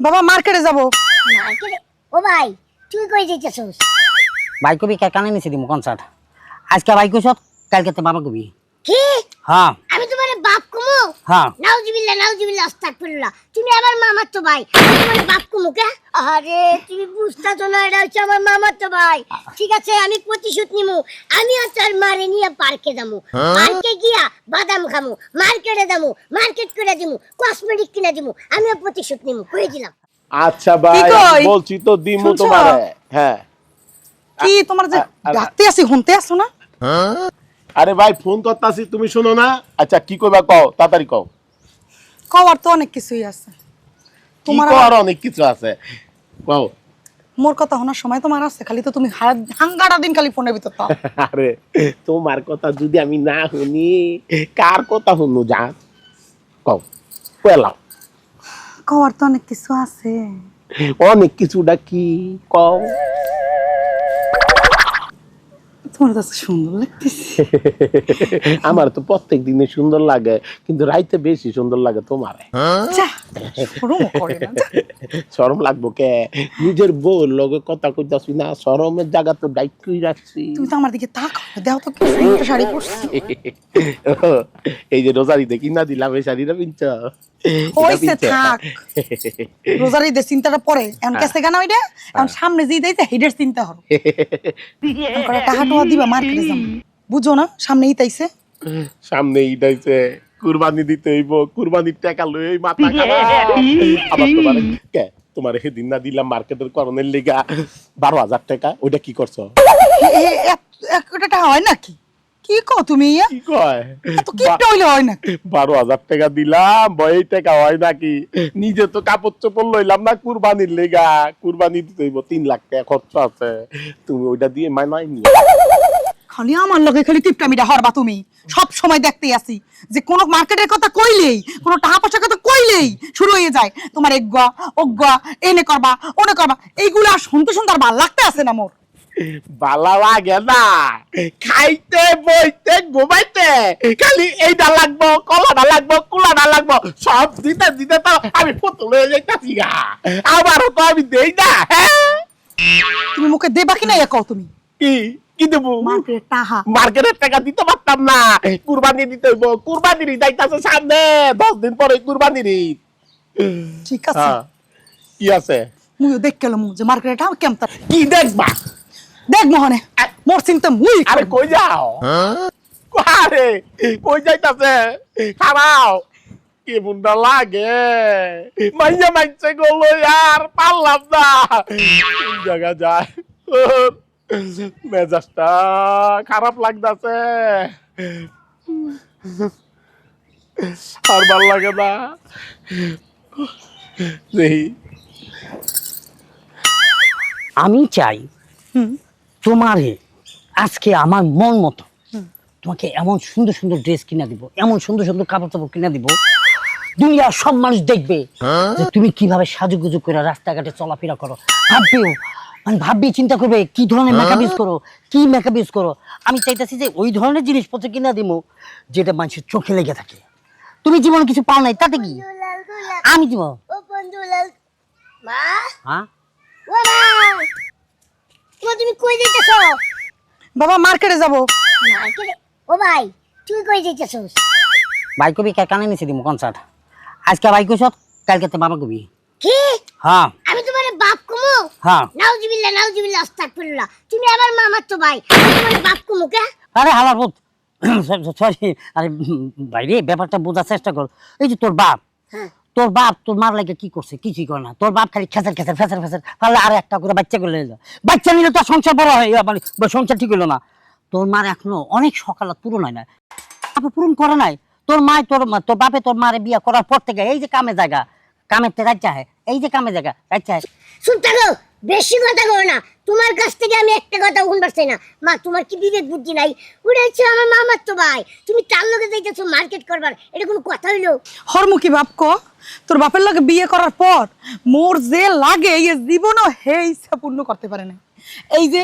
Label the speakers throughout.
Speaker 1: বাবা মার্কেটে যাব।
Speaker 2: মার্কেটে? ও ভাই তুই কই যাইতেছস?
Speaker 3: ভাই কবি কা- কানে নিছি দিমু কনসার্ট আজকে ভাই কইছ কালকে তে বাবা কবি।
Speaker 2: কি?
Speaker 3: হ্যাঁ।
Speaker 2: আমি তোমার বাপ কুমু?
Speaker 3: হ্যাঁ।
Speaker 2: নাউজুবিল্লাহ নাউজুবিল্লাহ আস্তাগফিরুল্লাহ। তুমি আবার মামার তো ভাই তোমার বাপ কুমু কে? আরে তুমি বুঝতাছো না এটা হচ্ছে আমার মামাতো ভাই। ঠিক আছে আমি প্রতিশোধ নিমু। আমিও তার মারে নিয়ে পার্কে যামু। পার্কে গিয়া বাদাম খামু মার্কেটে যামু মার্কেট করে দিমু কসমেটিক কিনে দিমু। আমিও প্রতিশোধ নিমু কই দিলাম?
Speaker 4: আচ্ছা ভাই? আমি বলছি তো দিমু? তোমারে। হ্যাঁ।
Speaker 1: কি তোমার যে ডাকতে আসি শুনতে আসছো না?
Speaker 4: আরে ভাই ফোন করতাছি তুমি শোনো না? আচ্ছা কি কইবা কও তাড়াতাড়ি কও।
Speaker 1: কওয়ার তো অনেক কিছুই আছে। তোমার
Speaker 4: অনেক কিছু আছে? কও
Speaker 1: মোর কথা শোনার সময় তোমার আছে খালি তো তুমি হাঙ্গাটা দিন খালি ফোনের ভিতর পাও
Speaker 4: আরে তোমার কথা যদি আমি না শুনি কার কথা শুনু যা? কও পেলাম
Speaker 1: কওয়ার তো অনেক কিছু আছে।
Speaker 4: অনেক কিছুটা কি কও?
Speaker 1: তোমার কাছে সুন্দর লাগতেছে।
Speaker 4: আমার তো প্রত্যেক দিনে সুন্দর লাগে কিন্তু রাইতে বেশি সুন্দর লাগে তোমার। শরম লাগবো কে? নিজের বউ লগে কথা কইতাছি না শরমের জায়গা তো দায়িত্বই রাখছি
Speaker 1: তুমি তো আমার দিকে তাকাও। দেখো তো কি সুন্দর শাড়ি পরছি।
Speaker 4: এই যে রোজারি দেখি না দিলাম এই শাড়িটা পিনছ?
Speaker 1: হইছে থাক। রোজার ঈদের চিন্তাটা পরে। এখন কেসে গানা ওইটা এখন সামনে যে দিয়েছে হেডের চিন্তা হলো এখন করে টাকা টোয়া দিবা মার্কেটে যাব বুঝো না সামনে ইতাইছে
Speaker 4: সামনে ঈদ কুরবানি দিতে হইব কুরবানির টাকা লই এই মাথা খারাপ। আবার তোমার কে? তোমার সেদিন না দিলাম মার্কেটের করণের লেগা বারো হাজার টাকা ওইটা কি করছ?
Speaker 1: একটা হয় নাকি? কি তুমি ইয়া?
Speaker 4: কি কয়?
Speaker 1: এত কিপটা হইলে হয় নাকি?
Speaker 4: বারো টাকা দিলাম বই টাকা হয় নাকি? নিজে তো কাপড় চোপড় লইলাম না কুরবানির লেগা। কুরবানি দিতে হইব লাখ টাকা খরচ আছে। তুমি ওইটা দিয়ে মানাই নি
Speaker 1: খালি আমার লগে খালি কিপটামিটা হরবা তুমি। সব সময় দেখতেই আসি যে কোন মার্কেটের কথা কইলেই কোন টাকা পয়সার কথা কইলেই শুরু হয়ে যায়। তোমার এগুয়া অজ্ঞা এনে করবা ওনে করবা এইগুলো আর শুনতে শুনতে আর ভালো লাগতে আছে না মোর।
Speaker 4: বালা লাগে না। খাইতে বইতে ঘুমাইতে খালি এইটা লাগবো কলাটা লাগবো কুলাটা লাগবো সব দিতে দিতে তো আমি পুতুল হয়ে যাইতাছি গা। আবারও তো আমি দেই না হ্যাঁ?
Speaker 1: তুমি মুখে দেবা কি না ইয়া কও তুমি?
Speaker 4: কি? কি দেবো?
Speaker 1: মার্কেটের টাকা।
Speaker 4: মার্কেটের টাকা দিতে পারতাম না। কুরবানি দিতে হইব। কুরবানির ঈদ আইতাছে সামনে। দশ দিন পরে কুরবানির ঈদ
Speaker 1: ঠিক আছে।
Speaker 4: হ্যাঁ। কি আছে?
Speaker 1: মুইও দেখ গেলাম যে মার্কেটের টাকা কেমন তার
Speaker 4: কি দেখবা?
Speaker 1: দেখ মোহনে মোর চিন্তা মুই
Speaker 4: আরে কই যাও? আরে কই যাইতাছে? খারাও কি লাগে? মাইয়া মাইছে গলো আর পারলাম না। জায়গা যায়? মেজাজটা খারাপ লাগতাছে। আর ভালো লাগে না।
Speaker 3: আমি চাই। তোমারে আজকে আমার মন মতো তোমাকে এমন সুন্দর সুন্দর ড্রেস কিনে দিব এমন সুন্দর সুন্দর কাপড় চাপড় কিনা দিব দুনিয়ার সব মানুষ দেখবে যে তুমি কীভাবে সাজুগুজু করে রাস্তাঘাটে চলাফেরা করো। ভাববেও মানে ভাববে চিন্তা করবে কি ধরনের মেকআপ ইউজ করো? কি মেকআপ ইউজ করো? আমি চাইতেছি যে ওই ধরনের জিনিসপত্র কিনা দিব যেটা মানুষের চোখে লেগে থাকে। তুমি জীবনে কিছু পাও নাই তাতে কি? আমি দিব।
Speaker 2: ও বন্ধুলাল মা?
Speaker 3: হ্যাঁ?
Speaker 2: তোমা কই যাইতেছ?
Speaker 1: বাবা মার্কেটে যাব।
Speaker 2: ও ভাই তুই কই যাইতেছস?
Speaker 3: ভাই কবি কা- কানে নিছে দিব কনসার্ট আজকে ভাই কইছ কালকে তো বাবা কবি।
Speaker 2: কি?
Speaker 3: হ্যাঁ।
Speaker 2: আমি তোমার বাপ কুমু?
Speaker 3: হ্যাঁ।
Speaker 2: নাউজুবিল্লাহ নাউজুবিল্লাহ আস্তাগফিরুল্লাহ। তুমি আমার মামাতো ভাই। তোমার বাপ কুমু কে?
Speaker 3: আরে বোধ সরি আরে বাইরে ব্যাপারটা বোঝার চেষ্টা কর। এই যে তোর বাপ
Speaker 2: হ্যাঁ।
Speaker 3: তোর বাপ তোর মার লাগে কি করছে কিছুই করে না। তোর বাপ খালি খেসার খেসার ফেসার ফেসার। আর একটা করে বাচ্চা করে বাচ্চা নিলে তো সংসার বড় হয়। মানে সংসার ঠিক হলো না। তোর মার এখনও অনেক সকাল পূরণ হয় না। আপা পূরণ করে নাই। তোর মা তোর মা- তোর বাপে তোর মারে বিয়ে করার পর থেকে এই যে কামে জায়গা। কামের তে রাজ্যা হয়। এই যে কামে জায়গা রাজ্যা হয়।
Speaker 2: শুনতে গো বেশি কথা কো না। তোমার কাছ থেকে আমি একটা কথা শুনবার চাই না। মা তোমার কি বিবেক বুদ্ধি নাই? ওটা হচ্ছে আমার মামার তো ভাই। তুমি তার লগে যাইতেছো মার্কেট করবার। এটা কোনো কথা হইল?
Speaker 1: হরমুখী বাপ ক তোর বাপের লগে বিয়ে করার পর মোর যে লাগে এই জীবনও হে ইচ্ছা পূর্ণ করতে পারে না এই যে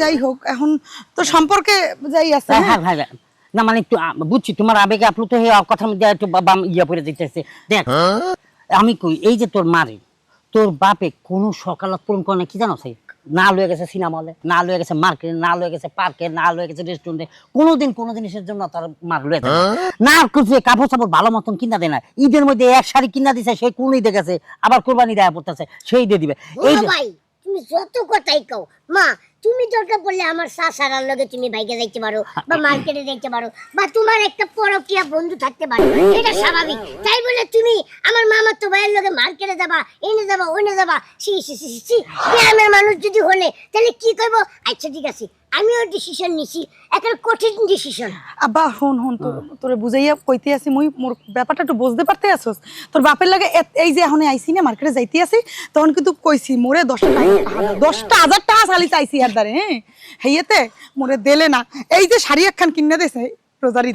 Speaker 1: যাই হোক এখন তো সম্পর্কে যাই আছে
Speaker 3: হ্যাঁ
Speaker 1: হ্যাঁ?
Speaker 3: না মানে একটু বুঝছি তোমার আবেগে আপ্লুত হয়ে কথার মধ্যে একটু বা- বাম ইয়া পড়ে যেতেছে। দেখ আমি কই এই যে তোর মারে তোর বাপে কোনো সকালত পূরণ করে না কি জানো সেই? না লয়ে গেছে সিনেমা হলে না লয়ে গেছে মার্কেটে না লয়ে গেছে পার্কে না লয়ে গেছে রেস্টুরেন্টে কোনোদিন কোনো জিনিসের জন্য তার মার লয়ে যায় না। না কিছু কাপড় চাপড় ভালো মতন কিনা দেয় না। ঈদের মধ্যে এক শাড়ি কিনা দিছে সেই কোন ঈদে গেছে আবার কোরবানি দেয়া পড়তেছে সেই দিয়ে দিবে। এই
Speaker 2: তুমি যত কথাই কও মা তুমি দরকার পড়লে আমার সাসারার লগে তুমি বাইকে যাইতে পারো, বা মার্কেটে যাইতে পারো, বা তোমার একটা পরকিয়া বন্ধু থাকতে পারে, এটা স্বাভাবিক। তাই বলে তুমি আমার মামার তো ভাইয়ের লগে মার্কেটে যাবা, এনে যাবা, ওনে যাবা সি সি সি সি গ্রামের মানুষ যদি হলে, তাহলে কি করব? আচ্ছা ঠিক আছে। আমিও ডিসিশন নিছি একটা কঠিন ডিসিশন
Speaker 1: আব্বা হন হন তো তোরে বুঝাইয়া কইতে আছি মুই মোর ব্যাপারটা একটু বুঝতে পারতে আসোস তোর বাপের লাগে এত- এই যে এখন আইছি না মার্কেটে যাইতে আছি তখন কিন্তু কইছি মোরে দশটা টাকা- দশটা হাজার টাকা চালি চাইছি আর দ্বারে হ্যাঁ? হেইয়েতে মোরে দেলে না। এই যে শাড়ি একখান কিনে দিয়েছে রোজারি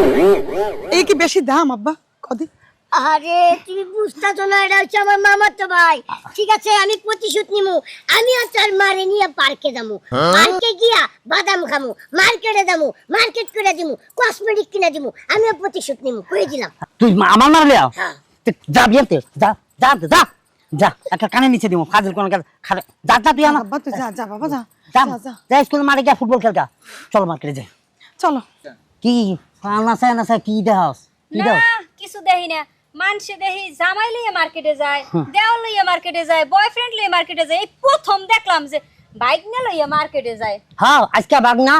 Speaker 1: এই কি বেশি দাম আব্বা? কদি।
Speaker 2: আরে তুমি বুঝতেছো না এটা হচ্ছে আমার মামার তো ভাই। ঠিক আছে আমি প্রতিশোধ নিমু। আমি আর তার মারে নিয়ে পার্কে যাব পার্কে গিয়া বাদাম খামু মার্কেটে যাব মার্কেট করে দিমু কসমেটিক কিনে দিমু আমিও প্রতিশোধ নিমু কই দিলাম?
Speaker 3: তুই আমার মারলে।
Speaker 2: হ্যাঁ।
Speaker 3: যা বিয়াতে যা যা যা যা একটা কানে নিচে দিব ফাজিল কোন খাবে যা যা তুই আমার
Speaker 1: তুই যা যা বাবা যা
Speaker 3: যা
Speaker 1: যা
Speaker 3: স্কুল মাঠে গিয়া ফুটবল খেলকা চল মার্কেটে যাই।
Speaker 1: চলো।
Speaker 3: কি? নাচা নাচা কি দেখাস? কি
Speaker 5: না
Speaker 3: দেখাস?
Speaker 5: কিছু দেখি মানুষে দেখি জামাই লইয়া মার্কেটে যায় দেওয়াল লইয়া মার্কেটে যায় বয়ফ্রেন্ড লইয়া মার্কেটে যায়। এই প্রথম দেখলাম যে বাইক না লইয়া মার্কেটে যায়।
Speaker 3: হ্যাঁ আজকে বাঘ না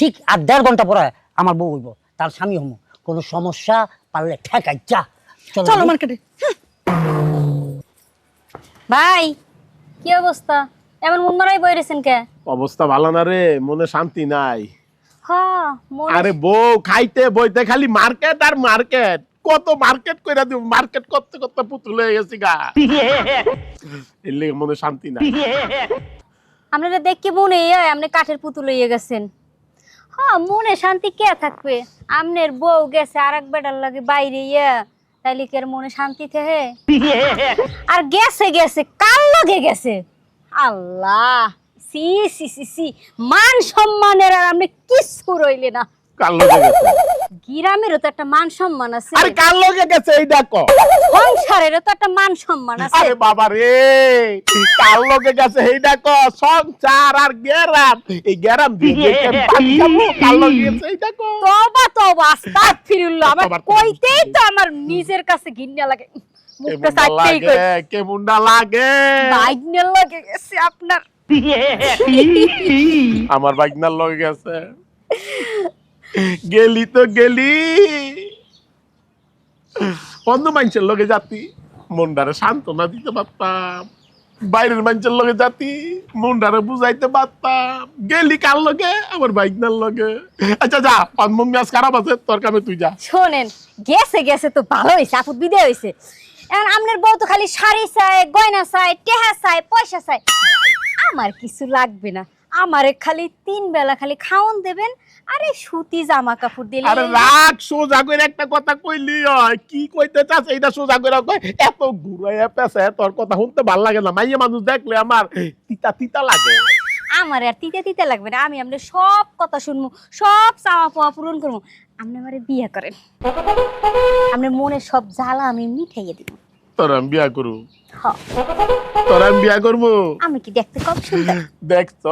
Speaker 3: ঠিক আর দেড় ঘণ্টা পরে আমার বউ হইব তার স্বামী হমো। কোনো সমস্যা পারলে ঠেকাই যা। চলো
Speaker 1: চলো মার্কেটে।
Speaker 5: ভাই কি অবস্থা? এমন মন মারাই বই রেছেন কে?
Speaker 4: অবস্থা ভালো না রে মনে শান্তি নাই।
Speaker 5: হ্যাঁ
Speaker 4: আরে বউ খাইতে বইতে খালি মার্কেট আর মার্কেট। কত মার্কেট কইরা দিব মার্কেট করতে করতে পুতুল হয়ে গেছি গা। এর লেগে মনে শান্তি নাই।
Speaker 5: আপনারা দেখে মনে হয় আপনি কাঠের পুতুল হয়ে গেছেন। হ্যাঁ মনে শান্তি কে থাকবে? আমনের বউ গেছে আর এক বেটার লাগে বাইরে ইয়া তাইলে কি আর মনে শান্তি থেকে? আর গেছে গেছে কার লগে গেছে? আল্লাহ সি সি সি সি মান সম্মানের আর আপনি কিছু রইলে না।
Speaker 4: কার লগে গেছে?
Speaker 5: গ্রামেরও তো একটা মান সম্মান আছে।
Speaker 4: আরে কার লগে গেছে এইটা ক
Speaker 5: সংসারেরও তো একটা মান সম্মান আছে।
Speaker 4: আরে বাবা রে কার লগে গেছে এইটা ক সংসার আর গেরাম। এই গেরাম দিয়ে পানি খাব কার লগে গেছে এইটা ক
Speaker 5: তবা তবা আস্তাগফিরুল্লাহ। আমার কইতেই তো আমার নিজের কাছে ঘিন্না লাগে। মুখটা কই।
Speaker 4: লাগে।
Speaker 5: গেছে আপনার।
Speaker 4: আমার বাইকনার লগে গেছে। গেলি তো গেলি। অন্য মানুষের লগে যাতি মনটারে সান্ত্বনা দিতে পারতাম। বাইরের মানুষের লগে জাতি মনটারে বুঝাইতে পারতাম। গেলি কার লগে? আমার বাইকনার লগে। আচ্ছা যা অনমন ম্যাচ খারাপ আছে, তোর কামে তুই যা।
Speaker 5: শোনেন, গেছে গেছে তো ভালো হয়েছে আপদ বিদায় হয়েছে এখন আপনার বউ তো খালি শাড়ি চায়, গয়না চায়, টেহা চায়, পয়সা চায়। আমার কিছু লাগবে না। আমারে খালি তিন বেলা খালি খাওন দেবেন আরে সুতি জামা কাপড় দিলে
Speaker 4: আরে রাগ সোজা করে একটা কথা কইলি হয় কি কইতে চাস? এইটা সোজা করে কই এত ঘুরাইয়া পেছে তোর কথা শুনতে ভালো লাগে না। মাইয়া মানুষ দেখলে আমার তিতা তিতা লাগে।
Speaker 5: আমার আর তিতে তিতে লাগবে না আমি আপনার সব কথা শুনব সব চাওয়া পাওয়া পূরণ করব। আপনি আমারে বিয়ে করেন। আপনার মনে সব জ্বালা আমি মিঠাইয়ে দিব।
Speaker 4: তোর আমি বিয়া করু
Speaker 5: হ
Speaker 4: তোর আমি বিয়া করব।
Speaker 5: আমি কি দেখতে কম সুন্দর?
Speaker 4: দেখছ?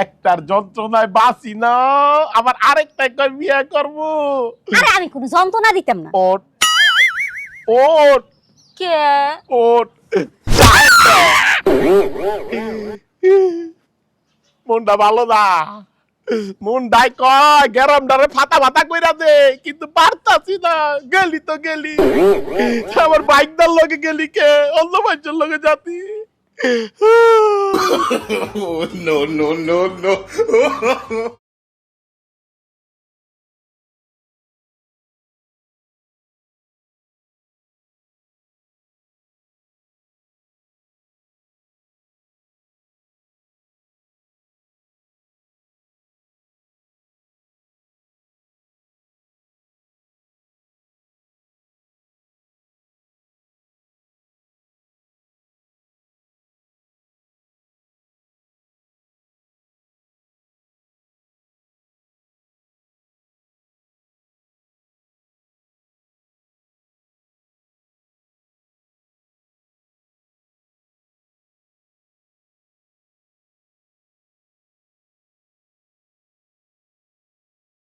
Speaker 4: একটার যন্ত্রণায় বাঁচি না আবার আরেকটা কই বিয়া করব।
Speaker 5: আরে আমি কোনো যন্ত্রণা দিতাম না।
Speaker 4: ওট। ওট।
Speaker 5: কে?
Speaker 4: ওট। মনটা ভালো না। মনটাই কয় গেরম ডারে ফাতা ফাতা কইরা দে কিন্তু পারতাছি না। গেলি তো গেলি। আমার বাইকদার লগে গেলি কে? অন্য মানুষের লগে যাতি।
Speaker 6: No, no no no.